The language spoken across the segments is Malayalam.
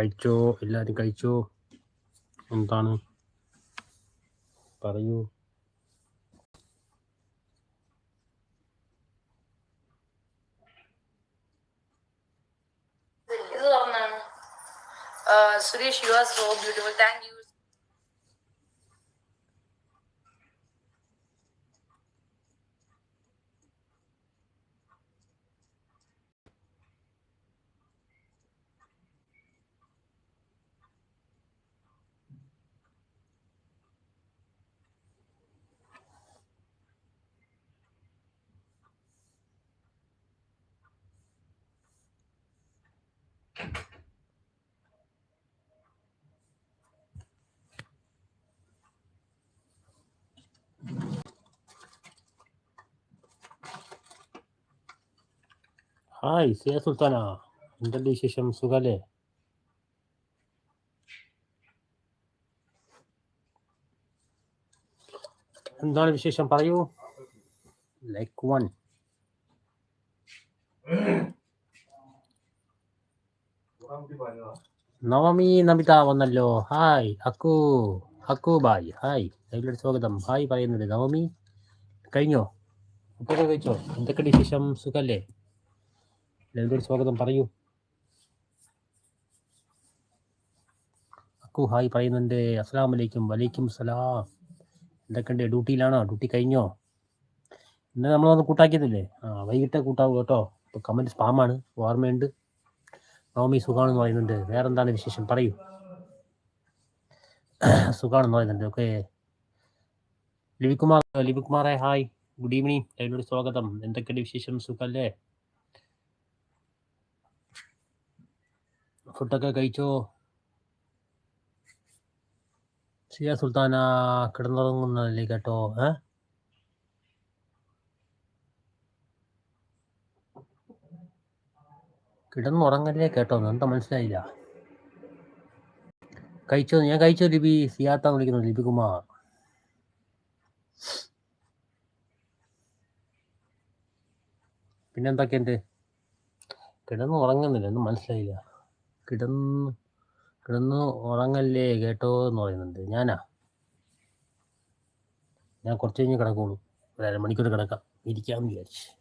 കഴിച്ചോ? എല്ലാവരും കഴിച്ചോ? എന്താണ്? പറയൂ. Suresh you are so beautiful thank you hi Siya Sultana എന്തുണ്ട് വിശേഷം സുഖല്ലേ എന്താണ് വിശേഷം പറയൂ ലൈക്ക് വൺ നവമി നമിത വന്നല്ലോ hi Akku Akku bye hi ലൈവിലോട്ട് സ്വാഗതം ഹായ് പറയുന്നുണ്ട് നവമി കഴിഞ്ഞോ ഉപ്പൊക്കെ കഴിച്ചോ എന്തൊക്കെ വിശേഷം സുഖല്ലേ ലൈവിലോട്ട് സ്വാഗതം. പറയൂ. അക്കു ഹായ് പറയുന്നുണ്ട്. അസ്സാം വലൈക്കും വലൈക്കും സലാം. എന്തൊക്കെയുണ്ട്? ഡ്യൂട്ടിയിലാണോ? ഡ്യൂട്ടി കഴിഞ്ഞോ? ഇന്ന് നമ്മൾ വന്ന് കൂട്ടാക്കിയതില്ലേ? ആ വൈകിട്ടേ കൂട്ടാവൂ കേട്ടോ. ഇപ്പോൾ കമന്റ് സ്പാമാണ്. ഓർമ്മയുണ്ട്. റോമി സുഖാണെന്ന് പറയുന്നുണ്ട്. വേറെ എന്താണ് വിശേഷം? പറയൂ. സുഖാണെന്ന് പറയുന്നുണ്ട്. ഓക്കെ. ലിവികുമാർ ലിവികുമാറെ ഹായ്. Good evening. ലൈവിലോട് സ്വാഗതം. എന്തൊക്കെയുണ്ട് വിശേഷം? സുഖല്ലേ? ഫുഡൊക്കെ കഴിച്ചോ? സിയ സുൽത്താന കിടന്നുറങ്ങുന്നതല്ലേ കേട്ടോ ഏ? കിടന്നുറങ്ങല്ലേ കേട്ടോ എന്താ മനസ്സിലായില്ല. കഴിച്ചോ? ഞാൻ കഴിച്ചോ ലിപി. സിയാത്ത വിളിക്കുന്നു ലിപി കുമാർ. പിന്നെന്തൊക്കെയുണ്ട്? കിടന്നുറങ്ങുന്നില്ല ഒന്നും മനസ്സിലായില്ല. കിടന്നു കിടന്നു ഉറങ്ങല്ലേ കേട്ടോ എന്ന് പറയുന്നുണ്ട്. ഞാനാ? ഞാൻ കുറച്ച് കഴിഞ്ഞ് കിടക്കുള്ളൂ. ഒരു അരമണിക്കൂർ കിടക്കാം. ഇരിക്കാമെന്ന് വിചാരിച്ച്.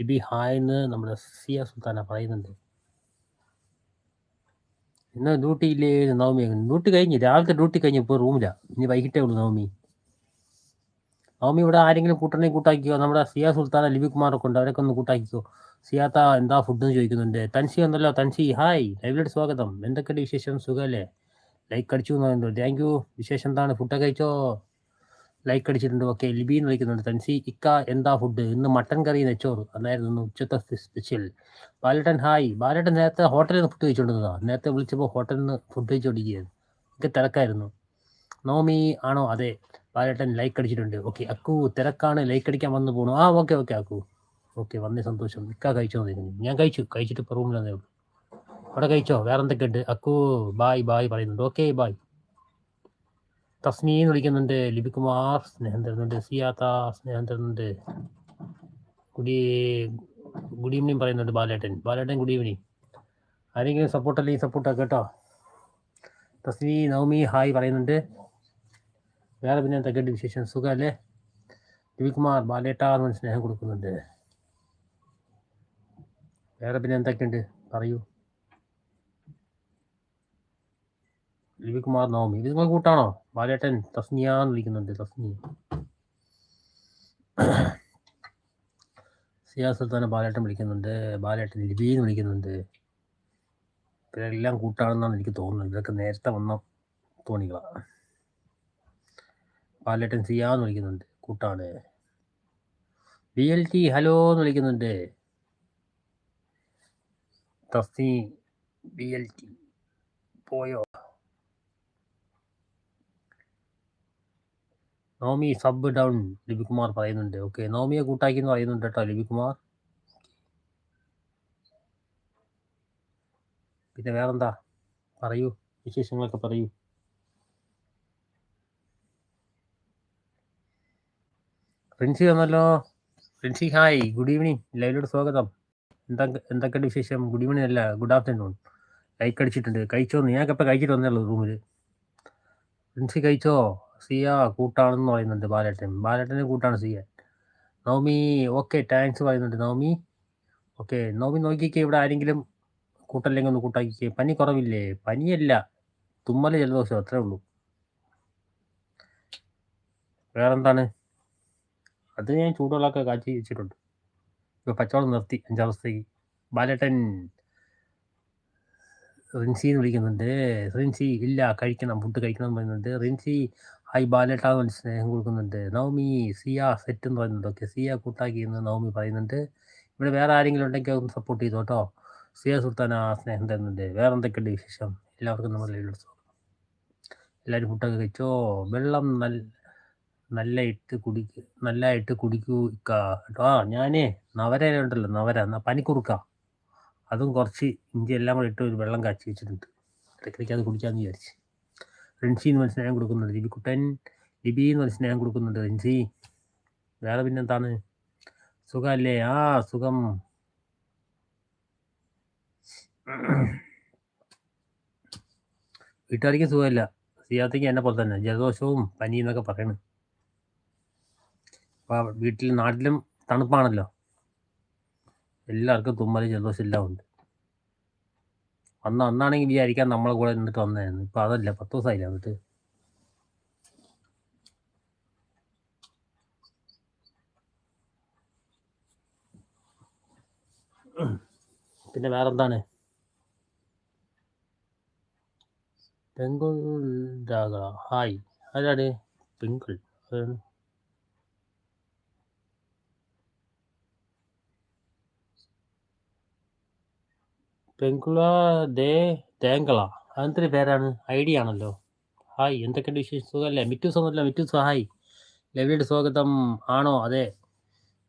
ലിബി ഹായ് എന്ന് നമ്മുടെ സിയ സുൽത്താന പറയുന്നുണ്ട്. ഇന്ന് ഡ്യൂട്ടി ഇല്ലേ നവമി ഡ്യൂട്ടി കഴിഞ്ഞ് രാവിലത്തെ ഡ്യൂട്ടി കഴിഞ്ഞ് ഇപ്പോൾ റൂമില്ല ഇനി വൈകിട്ടേ ഉള്ളൂ നവമി. നവമി ഇവിടെ ആരെങ്കിലും കൂട്ടണേ കൂട്ടാക്കിയോ നമ്മുടെ സിയ സുൽത്താന ലിബി കുമാറൊക്കെ ഉണ്ട് അവരൊക്കെ ഒന്ന് കൂട്ടാക്കിക്കോ. സിയാത്ത എന്താ ഫുഡ് എന്ന് ചോദിക്കുന്നുണ്ട്. തൻസി ഉണ്ടല്ലോ തൻസി. ഹായ് ലൈവിലോട്ട് സ്വാഗതം. എന്തൊക്കെയുണ്ട് വിശേഷം? സുഖമല്ലേ? ലൈക്ക് അടിച്ചു എന്ന് പറയുന്നുണ്ട്. താങ്ക് യു വിശേഷം എന്താണ്? ഫുഡൊക്കെ കഴിച്ചോ? ലൈക്ക് അടിച്ചിട്ടുണ്ട്. ഓക്കെ ലിബി എന്ന് വിളിക്കുന്നുണ്ട്. തൻസി ഇക്ക എന്താ ഫുഡ് ഇന്ന് മട്ടൻ കറി നെച്ചോറ്. അതായിരുന്നു ഇന്ന് ഉച്ചത്തെ സ്പെഷ്യൽ ബാലേട്ടൻ ഹായ് ബാലേട്ടൻ നേരത്തെ ഹോട്ടലിൽ നിന്ന് ഫുഡ് കഴിച്ചുകൊണ്ടിരുന്നതാണ് നേരത്തെ വിളിച്ചപ്പോൾ ഹോട്ടലിൽ നിന്ന് ഫുഡ് കഴിച്ചുകൊണ്ടിരിക്കുകയായിരുന്നു എനിക്ക് തിരക്കായിരുന്നു. നോമി ആണോ? അതെ. പാലട്ടൻ ലൈക്ക് അടിച്ചിട്ടുണ്ട്. ഓക്കെ അക്കു തിരക്കാണ്. ലൈക്ക് അടിക്കാൻ വന്നു പോണു. ആ ഓക്കെ ഓക്കെ അക്കു. ഓക്കെ വന്നേ സന്തോഷം. ഇക്ക കഴിച്ചോ നോക്കുന്നു ഞാൻ കഴിച്ചു. കഴിച്ചിട്ട് ഇപ്പോൾ റൂമിലേ ഉള്ളൂ. അവിടെ കഴിച്ചോ? വേറെ എന്തൊക്കെയുണ്ട്? അക്കു ബായ് ബായ് പറയുന്നുണ്ട്. ഓക്കെ ബായ് തസ്മീന്ന് വിളിക്കുന്നുണ്ട്. ലിപികുമാർ സ്നേഹം തരുന്നുണ്ട്. സിയാത്ത സ്നേഹം തരുന്നുണ്ട്. ഗുഡ് ഗുഡ് ഈവനിങ് പറയുന്നുണ്ട് ബാലേട്ടൻ. Balettan good evening. ആരെങ്കിലും സപ്പോർട്ട് അല്ലെങ്കിൽ സപ്പോർട്ട് കേട്ടോ? തസ്മി നവമി ഹായ് പറയുന്നുണ്ട്. വേറെ പിന്നെ എന്തൊക്കെയുണ്ട് വിശേഷം? സുഖമല്ലേ രവികുമാർ ബാലേട്ടാന്ന് എന്ന് സ്നേഹം കൊടുക്കുന്നുണ്ട്. വേറെ പിന്നെ എന്തൊക്കെയുണ്ട് പറയൂ. രവികുമാർ നവമി. നിങ്ങൾ കൂട്ടാണോ? ബാലേട്ടൻ തസ്നിയ എന്ന് വിളിക്കുന്നുണ്ട്. തസ്നി സിയാ സുൽത്താനെ ബാലേട്ടൻ വിളിക്കുന്നുണ്ട്. ബാലേട്ടൻ ലിബി എന്ന് വിളിക്കുന്നുണ്ട്. ഇവരെല്ലാം കൂട്ടാണെന്നാണ് എനിക്ക് തോന്നുന്നത്. ഇതൊക്കെ നേരത്തെ വന്ന തോണികളാണ് ബാലേട്ടൻ സിയ വിളിക്കുന്നുണ്ട്. കൂട്ടാണ്. ബി എൽ ടി ഹലോ എന്ന് വിളിക്കുന്നുണ്ട്. തസ്തി ബി എൽ ടി പോയോ? നോമി സബ് ഡൗൺ ലിപികുമാർ പറയുന്നുണ്ട്. ഓക്കെ നോമിയെ കൂട്ടാക്കി എന്ന് പറയുന്നുണ്ട് കേട്ടോ ലിപികുമാർ. പിന്നെ വേറെന്താ? പറയൂ. വിശേഷങ്ങളൊക്കെ പറയൂ. പ്രിൻസി വന്നല്ലോ. പ്രിൻസി ഹായ് ഗുഡ് ഈവനിങ് ലൈവിലോട് സ്വാഗതം. എന്താ എന്തൊക്കെയുണ്ട് വിശേഷം? ഗുഡ് ഈവനിങ് അല്ല ഗുഡ് ആഫ്റ്റർനൂൺ ലൈക്ക് കടിച്ചിട്ടുണ്ട് കഴിച്ചോ ഞാനൊക്കെ ഇപ്പം കഴിച്ചിട്ട് വന്നേ ഉള്ളൂ റൂമിൽ പ്രിൻസി കഴിച്ചോ? സിയ കൂട്ടാണെന്ന് പറയുന്നുണ്ട് ബാലേട്ടൻ. ബാലേട്ടന്റെ കൂട്ടാണ് സിയ. നവമി ഓക്കെ താങ്ക്സ് പറയുന്നുണ്ട് നവമി ഓക്കെ നവമി നോക്കിക്കേ ഇവിടെ ആരെങ്കിലും കൂട്ടല്ലെങ്കിൽ ഒന്ന് കൂട്ടാക്കിക്കേ. പനി കുറവില്ലേ? പനിയല്ല. തുമ്മൽ ജലദോഷം അത്രേ ഉള്ളൂ. വേറെന്താണ്? അത് ഞാൻ ചൂടുവെള്ളമൊക്കെ കാച്ചി വെച്ചിട്ടുണ്ട്. ഇപ്പോൾ പച്ചവെള്ളം നിർത്തി അഞ്ചാവസ്ഥയ്ക്ക് ബാലട്ടൻ റിൻസി എന്ന് വിളിക്കുന്നുണ്ട്. റിൻസി ഇല്ല കഴിക്കണം ഫുഡ് കഴിക്കണം എന്ന് പറയുന്നുണ്ട്. റിൻസി ഹായ് ബാലേട്ട എന്ന് വിളിച്ച് സ്നേഹം കൊടുക്കുന്നുണ്ട്. നവമി സിയ സെറ്റ് എന്ന് പറയുന്നുണ്ട്. ഓക്കെ സിയ കൂട്ടാക്കി എന്ന് നവമി പറയുന്നുണ്ട്. ഇവിടെ വേറെ ആരെങ്കിലും ഉണ്ടെങ്കിൽ ഒന്ന് സപ്പോർട്ട് ചെയ്തു കേട്ടോ സിയ സുൽത്താൻ ആ സ്നേഹം തരുന്നുണ്ട്. വേറെ എന്തൊക്കെയുണ്ട് വിശേഷം? എല്ലാവർക്കും നമ്മൾ എല്ലാവരും ഫുഡൊക്കെ കഴിച്ചോ? വെള്ളം നല്ല നല്ല ഇട്ട് കുടിക്ക് നല്ലതായിട്ട് കുടിക്കൂ ഇക്ക. കേട്ടോ ആ ഞാനേ നവര ഉണ്ടല്ലോ നവര. പനിക്കുറുക്ക അതും കുറച്ച് ഇഞ്ചി എല്ലാം കൂടെ ഇട്ട് ഒരു വെള്ളം കാച്ചി വെച്ചിട്ടുണ്ട്. ഇടയ്ക്കിടയ്ക്ക് അത് കുടിക്കാമെന്ന് വിചാരിച്ച്. റിൻസി എന്ന് സ്നേഹം കൊടുക്കുന്നുണ്ട്. ലിബി കുട്ടൻ ലിബി എന്ന് സ്നേഹം കൊടുക്കുന്നുണ്ട് റിൻസി വേറെ പിന്നെന്താണ്? സുഖമല്ലേ ആ സുഖം. വീട്ടുകാർക്ക് സുഖമില്ല. സിയാത്തേക്ക് എന്നെ പോലെ തന്നെ. ജലദോഷവും പനി എന്നൊക്കെ പറയണ്. അപ്പോൾ വീട്ടിൽ നാട്ടിലും തണുപ്പാണല്ലോ. എല്ലാവർക്കും തുമ്മൽ ജലദോഷം എല്ലാം ഉണ്ട് അന്ന് അന്നാണെങ്കിൽ വിചാരിക്കാൻ നമ്മളെ കൂടെ നിന്നിട്ട് വന്നതായിരുന്നു. ഇപ്പം അതല്ല പത്ത് ദിവസമായില്ല എന്നിട്ട് പിന്നെ വേറെന്താണ്? പെങ്കുൾ ഹായ്. ആരാണ് പെങ്കുൾ. അതാണ്. പെങ്കുള ദേ തേങ്കള. അതെന്തൊരു പേരാണ്. ഐഡിയ ആണല്ലോ. ഹായ് എന്തൊക്കെയുണ്ട് വിശേഷം? സുഖമല്ലേ? മിറ്റു സുഖമല്ല. മിറ്റു ഹായ്. ലവിയുടെ സ്വാഗതം ആണോ? അതെ.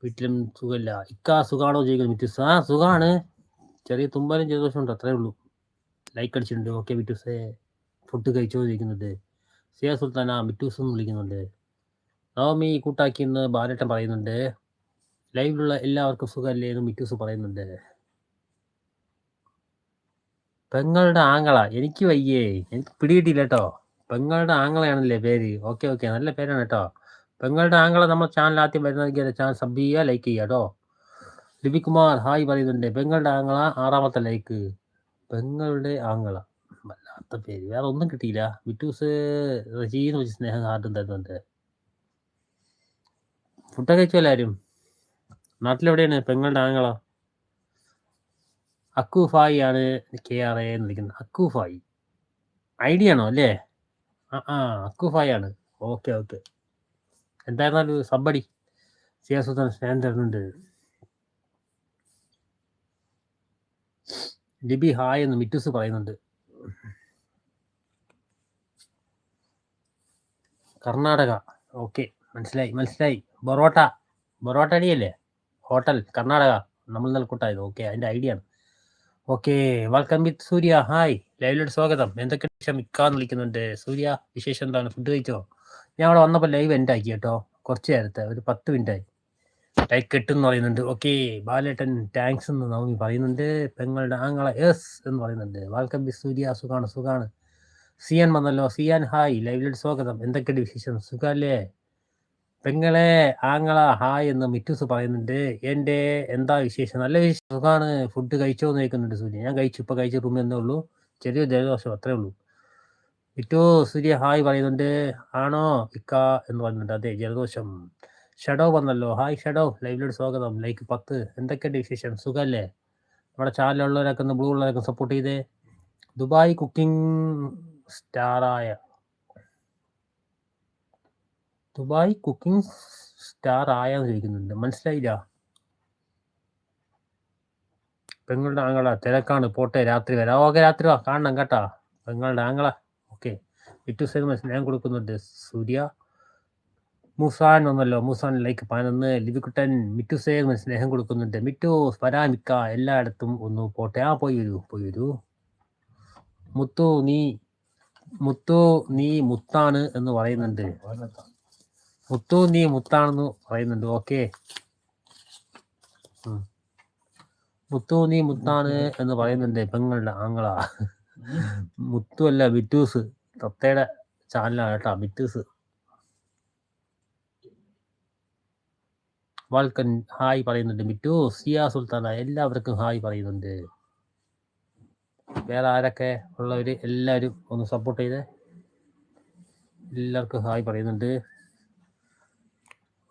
വീട്ടിലും സുഖമില്ല. ഇക്കാ സുഖാണോ ചോദിക്കുന്നത് മിറ്റു. ആ സുഖമാണ്. ചെറിയ തുമ്പാലും ജലദോഷമുണ്ട് അത്രേ ഉള്ളൂ. ലൈക്ക് അടിച്ചിട്ടുണ്ട്. ഓക്കെ മിറ്റുസേ ഫുഡ് കഴിച്ചോ ചോദിക്കുന്നുണ്ട് സിയാ സുൽത്താന മിറ്റൂസ് എന്ന് വിളിക്കുന്നുണ്ട്. നവമി കൂട്ടാക്കിയെന്ന് ബാലേട്ടൻ പറയുന്നുണ്ട്. ലൈവിലുള്ള എല്ലാവർക്കും സുഖമല്ലേ എന്ന് മിറ്റൂസ് പറയുന്നുണ്ട്. പെങ്ങളുടെ ആങ്ങള. എനിക്ക് വയ്യേ. എനിക്ക് പിടികിട്ടില്ല കേട്ടോ. പെങ്ങളുടെ ആങ്ങളയാണല്ലേ പേര്. Okay okay. നല്ല പേരാണ് കേട്ടോ. പെങ്ങളുടെ ആങ്ങള നമ്മൾ ചാനൽ ആദ്യം വരുന്നതെങ്കിൽ ചാനൽ സബ് ചെയ്യുക ലൈക്ക് ചെയ്യുക കേട്ടോ. ലിപികുമാർ ഹായ് പറയുന്നുണ്ട്. പെങ്ങളുടെ ആങ്ങള ആറാമത്തെ ലൈക്ക് പെങ്ങളുടെ ആങ്ങള. വല്ലാത്ത പേര്. വേറെ ഒന്നും കിട്ടിയില്ല. വിറ്റൂസ് റജീന്ന് വെച്ച് സ്നേഹം ഹാർട്ടും തരുന്നുണ്ട്. ഫുഡൊക്കെ വെച്ചു എല്ലാവരും? നാട്ടിലെവിടെയാണ് പെങ്ങളുടെ ആങ്ങള? അക്കുഫായി ആണ് കെ ആർ എ എന്ന് വിളിക്കുന്നത്. അക്കൂഫായി. ഐഡിയ ആണോ അല്ലേ? ആ ആ അക്കൂഫായി ആണ് ഓക്കെ ഓക്കെ. എന്തായിരുന്നാലും സബ്ബടി. സിയാസുദ്ദാൻ സ്നേഹം തരുന്നുണ്ട്. ലിബി ഹായ് എന്ന് മിറ്റുസ് പറയുന്നുണ്ട്. കർണാടക. ഓക്കെ മനസ്സിലായി മനസ്സിലായി. ബൊറോട്ട. ബൊറോട്ട അടിയല്ലേ? ഹോട്ടൽ കർണാടക. നമ്മൾ നൽകൂട്ടായത് കൂട്ടായത് ഓക്കെ അതിന്റെ ഐഡിയ ആണ്. Okay welcome with Surya. Hi ലൈവിലോട്ട് സ്വാഗതം. എന്തൊക്കെ വിശേഷം? മിക്കാന്ന് വിളിക്കുന്നുണ്ട്. സൂര്യ വിശേഷം എന്താണ്? ഫുഡ് കഴിച്ചോ? ഞാൻ അവിടെ വന്നപ്പോൾ ലൈവ് എന്റെ ആക്കി കേട്ടോ. കുറച്ച് നേരത്തെ ഒരു പത്ത് മിനിറ്റ് ആയി. ലൈക്ക് കെട്ടെന്ന് പറയുന്നുണ്ട്. ഓക്കെ ബാലേട്ടൻ താങ്ക്സ് എന്ന് നവമി പറയുന്നുണ്ട്. പെങ്ങളുടെ ആങ്ങളെ എസ് എന്ന് പറയുന്നുണ്ട്. Welcome with Surya. സുഖാണ് സുഖാണ്. സിയാൻ വന്നല്ലോ. സിയാൻ ഹായ് ലൈവിലോട്ട് സ്വാഗതം. എന്തൊക്കെയുണ്ട് വിശേഷം? സുഖല്ലേ പെങ്ങളെ ആങ്ങള ഹായ് എന്ന് മിറ്റൂസ് പറയുന്നുണ്ട്. എന്റെ എന്താ വിശേഷം? നല്ല വിശേഷം. സുഖമാണ് ഫുഡ് കഴിച്ചോ എന്ന് ചോദിക്കുന്നുണ്ട് സൂര്യ. ഞാൻ കഴിച്ചു. ഇപ്പോൾ കഴിച്ച റൂമിൽ എന്നേ ഉള്ളൂ. ചെറിയ ജലദോഷം അത്രേ ഉള്ളൂ. മിറ്റു സൂര്യ ഹായ് പറയുന്നുണ്ട്. ആണോ? ഇക്ക എന്ന് പറയുന്നുണ്ട്. അതെ ജലദോഷം. ഷഡോ വന്നല്ലോ. ഹായ് ഷഡോ. ലൈവിലോട് സ്വാഗതം. ലൈക്ക് പത്ത്. എന്തൊക്കെയുണ്ട് വിശേഷം? സുഖല്ലേ? നമ്മുടെ ചാനലുള്ളവരൊക്കെ ബ്ലൂ ഉള്ളവരൊക്കെ സപ്പോർട്ട് ചെയ്തേ. ദുബായ് കുക്കിംഗ് സ്റ്റാറായ ദുബായ് കുക്കിംഗ് സ്റ്റാർ ആയെന്ന് ചോദിക്കുന്നുണ്ട്. മനസ്സിലായില്ല. പെങ്ങളുടെ ആങ്ങള തിരക്കാണ്. പോട്ടെ രാത്രി വരാം. ഓക്കെ രാത്രി വാ. കാണണം കേട്ടാ. പെങ്ങളുടെ ആങ്ങള. ഓക്കെ. ഇറ്റു സൈഡ് ഞാൻ കൊടുക്കുന്നുണ്ട്. സൂര്യ മുസാൻ ഒന്നല്ലോ മുസാൻ ലൈക്ക് പതിനൊന്ന്. ലിബിക്കുട്ടൻ മിറ്റു സേവ് സ്നേഹം കൊടുക്കുന്നുണ്ട്. മിറ്റു വരാമിക്ക എല്ലായിടത്തും ഒന്ന് പോട്ടെ. ആ പോയി വരൂ പോയി വരൂ. മുത്തു നീ മുത്തു നീ മുത്താണ് എന്ന് പറയുന്നുണ്ട്. മുത്തു നീ മുത്താണെന്ന് പറയുന്നുണ്ട്. ഓക്കെ മുത്തു നീ മുത്താണ് എന്ന് പറയുന്നുണ്ട് പെങ്ങളുടെ ആങ്ങളാ. മുത്തു അല്ല ബിറ്റൂസ് തത്തയുടെ ചാനലാണ് കേട്ടോ ബിറ്റൂസ് വാൾക്കൻ ഹായ് പറയുന്നുണ്ട്. മിറ്റു സിയാ സുൽത്താന. എല്ലാവർക്കും ഹായ് പറയുന്നുണ്ട്. വേറെ ആരൊക്കെ ഉള്ളവർ എല്ലാവരും ഒന്ന് സപ്പോർട്ട് ചെയ്തേ. എല്ലാവർക്കും ഹായ് പറയുന്നുണ്ട്.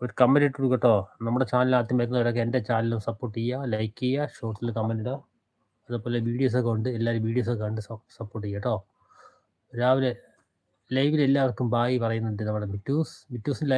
ഒരു കമന്റ് ഇട്ടു കേട്ടോ നമ്മുടെ ചാനൽ ആദ്യം വരുന്നവരൊക്കെ എന്റെ ചാനലും സപ്പോർട്ട് ചെയ്യുക ലൈക്ക് ചെയ്യുക ഷോർട്സിൽ കമന്റ് ഇടുക അതുപോലെ വീഡിയോസൊക്കെ ഉണ്ട് എല്ലാവരും വീഡിയോസൊക്കെ കണ്ട് സപ്പോർട്ട് ചെയ്യുക കേട്ടോ രാവിലെ ലൈവിൽ എല്ലാവർക്കും ബായ് പറയുന്നുണ്ട് നമ്മുടെ മിറ്റൂസ്. ബിറ്റൂസ്